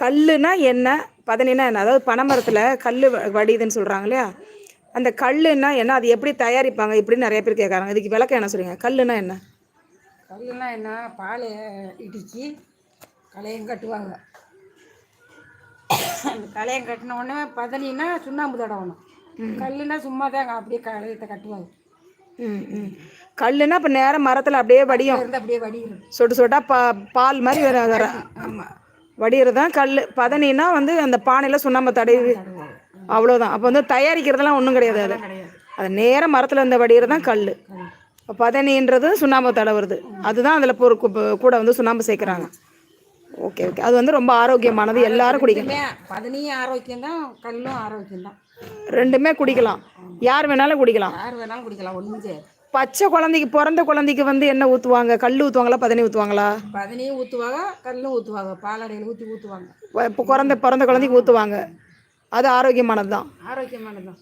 கல்லுனா என்ன? பதனினா என்ன? அதாவது பனைமரத்தில் கல் வடியுதுன்னு சொல்கிறாங்க இல்லையா அந்த கல்லுனா என்ன? அது எப்படி தயாரிப்பாங்க? இப்படின்னு நிறைய பேர் கேட்குறாங்க இதுக்கு விளக்கம் என்ன சொல்றீங்க? கல்லுனா என்ன? கல்லுனா என்ன? பால் இடித்து களையம் கட்டுவாங்க. அந்த களையம் கட்டின உடனே பதனினா சுண்ணாம்பு தடவணும். கல்லுனா சும்மா தான் அப்படியே களையத்தை கட்டுவாங்க. ம் ம். கல்லுனா இப்போ நேரம் மரத்தில் அப்படியே வடியும். அப்படியே வடிகிறது சொட்டு சொட்டா பா பால் மாதிரி வர ஆமாம் வடிகிறது தான் கல் பதனினா வந்து அந்த பானையில் சுண்ணாம்பு தடவி அவ்வளோதான் அப்போ வந்து தயாரிக்கிறதுலாம் ஒன்றும் கிடையாது அது அது நேரம் மரத்தில் இருந்த வடிகிறது தான் கல் பதனின்றது சுண்ணாம்பு தடவுறது. அதுதான் அதில் கு- கூட வந்து சுண்ணாம்பு சேர்க்குறாங்க. Okay okay. அது வந்து ரொம்ப ஆரோக்கியமானது. எல்லாரும் குடிக்கணும் பதனியும் ஆரோக்கியம் தான் கல்லும் ஆரோக்கியம் தான் ரெண்டுமே குடிக்கலாம். யார் வேணாலும் குடிக்கலாம். யார் வேணாலும் குடிக்கலாம் ஒன்றும் பச்சை குழந்தைக்கு பிறந்த குழந்தைக்கு வந்து என்ன ஊற்றுவாங்க கல் ஊற்றுவாங்களா பதனி ஊற்றுவாங்களா பதனியும் ஊற்றுவாங்க கல்லும் ஊற்றுவாங்க பாலாடையில் ஊற்றி ஊற்றுவாங்க இப்போ பிறந்த பிறந்த குழந்தைக்கு ஊற்றுவாங்க அது ஆரோக்கியமானது தான் ஆரோக்கியமானது தான்